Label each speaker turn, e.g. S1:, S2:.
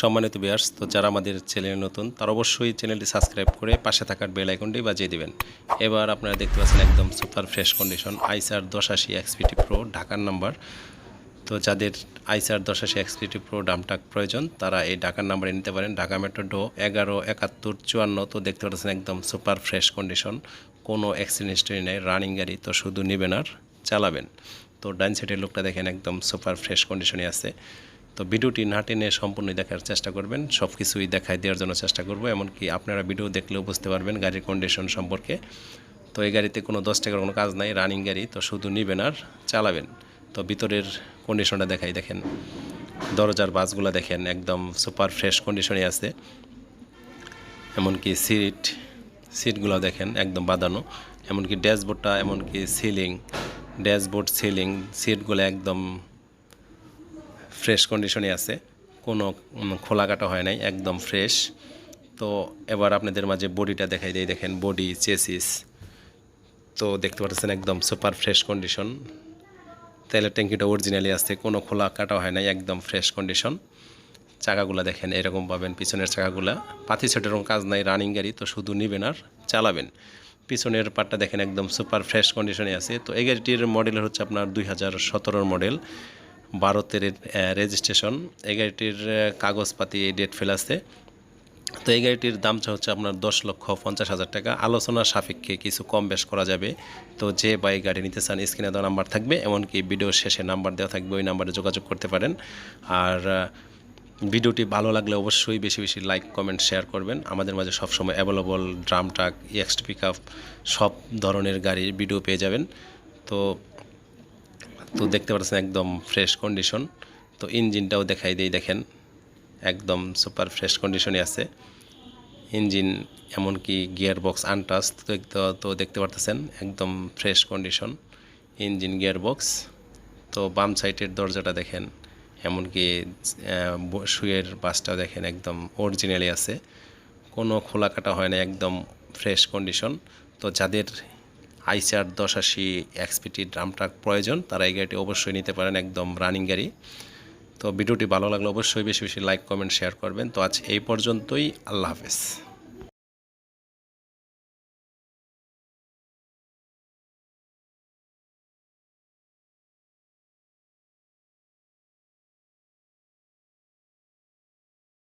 S1: সম্মানিত বিয়ার্স তো যারা আমাদের চ্যানেলে নতুন, তারা অবশ্যই চ্যানেলটি সাবস্ক্রাইব করে পাশে থাকার বেল আইকনটি বাজিয়ে দিবেন। এবার আপনারা দেখতে পাচ্ছেন একদম সুপার ফ্রেশ কন্ডিশন আইসার দশ আশি এক্সপিটি প্রো ঢাকার নাম্বার তো যাদের আইসার দশ আশি এক্সপিটি প্রো ডামটাক প্রয়োজন, তারা এই ঢাকার নাম্বারে নিতে পারেন। ঢাকা মেট্রো ডো এগারো, একাত্তর, চুয়ান্ন, তো দেখতে পাচ্ছেন একদম সুপার ফ্রেশ কন্ডিশন কোনো অ্যাক্সিডেন্ট হিস্টরি নেই রানিং গাড়ি তো শুধু নেবেন আর চালাবেন। তো ডাইন সাইডের লোকটা দেখেন একদম সুপার ফ্রেশ কন্ডিশনে আছে। তো ভিডিওটি না টেনে সম্পূর্ণ দেখার চেষ্টা করবেন। সব কিছুই দেখায় দেওয়ার জন্য চেষ্টা করব, এমনকি আপনারা ভিডিও দেখলেও বুঝতে পারবেন গাড়ির কন্ডিশন সম্পর্কে। তো এই গাড়িতে কোনো দশ টাকার কোনো কাজ নাই রানিং গাড়ি, তো শুধু নেবেন আর চালাবেন। তো ভিতরের কন্ডিশনটা দেখাই, দেখেন। দরজার বাসগুলো দেখেন, একদম সুপার ফ্রেশ কন্ডিশনে আছে। এমনকি সিট সিটগুলো দেখেন, একদম বাঁধানো। এমনকি ড্যাশবোর্ডটা এমনকি সিলিং ড্যাশবোর্ড সিলিং সিটগুলো একদম ফ্রেশ কন্ডিশনে আছে। কোনো খোলা কাটা হয় নাই, একদম ফ্রেশ। তো এবার আপনাদের মাঝে বডিটা দেখাই দিই। দেখেন, বডি, চেসিস। তো দেখতে পাচ্ছেন একদম সুপার ফ্রেশ কন্ডিশন তেলের ট্যাঙ্কিটা অরিজিনালি আছে, কোনো খোলা কাটা হয় নাই, একদম ফ্রেশ কন্ডিশন চাকাগুলো দেখেন, এরকম পাবেন, পিছনের চাকাগুলা। পাতি সেটেরও কাজ নাই রানিং গাড়ি, তো শুধু নেবেন আর চালাবেন। পিছনের পার্টটা দেখেন, একদম সুপার ফ্রেশ কন্ডিশনে আছে। তো এই গাড়িটির মডেল হচ্ছে আপনার দুই হাজার মডেল ভারতের রেজিস্ট্রেশন এই গাড়িটির কাগজপাতি ডেট ফেল আছে। তো এই গাড়িটির দামটা হচ্ছে আপনার দশ লক্ষ পঞ্চাশ হাজার টাকা। আলোচনা সাপেক্ষে কিছু কম বেশ করা যাবে। তো যে বাইক গাড়ি নিতে চান, স্ক্রিনে দেওয়া নাম্বার থাকবে, এমনকি ভিডিওর শেষে নাম্বার দেওয়া থাকবে, ওই নাম্বারে যোগাযোগ করতে পারেন। আর ভিডিওটি ভালো লাগলে অবশ্যই বেশি বেশি লাইক কমেন্ট শেয়ার করবেন। আমাদের মাঝে সবসময় অ্যাভেলেবল ড্রাম ট্রাক এক্সট পিক সব ধরনের গাড়ির ভিডিও পেয়ে যাবেন। তো তো দেখতে পাচ্ছেন একদম ফ্রেশ কন্ডিশন তো ইঞ্জিনটাও দেখাই দিই, দেখেন। একদম সুপার ফ্রেশ কন্ডিশনে আছে। ইঞ্জিন এমনকি গিয়ার বক্স আনটাচ তো দেখতে- পারতেছেন, একদম fresh condition engine gear box তো বাম সাইডের দরজাটা দেখেন। এমনকি শুয়ের বাসটাও দেখেন, একদম অরিজিনালি আছে। কোনো খোলা কাটা হয় না একদম ফ্রেশ কন্ডিশন তো যাদের আইসার দশ আশি এক্সপিটি ড্রাম ট্রাক প্রয়োজন, তারা এই গাড়িটি অবশ্যই নিতে পারেন একদম রানিং গাড়ি। তো ভিডিওটি ভালো লাগলে অবশ্যই বেশি বেশি লাইক, কমেন্ট, শেয়ার করবেন। তো আজ এই পর্যন্তই, আল্লাহ হাফেজ।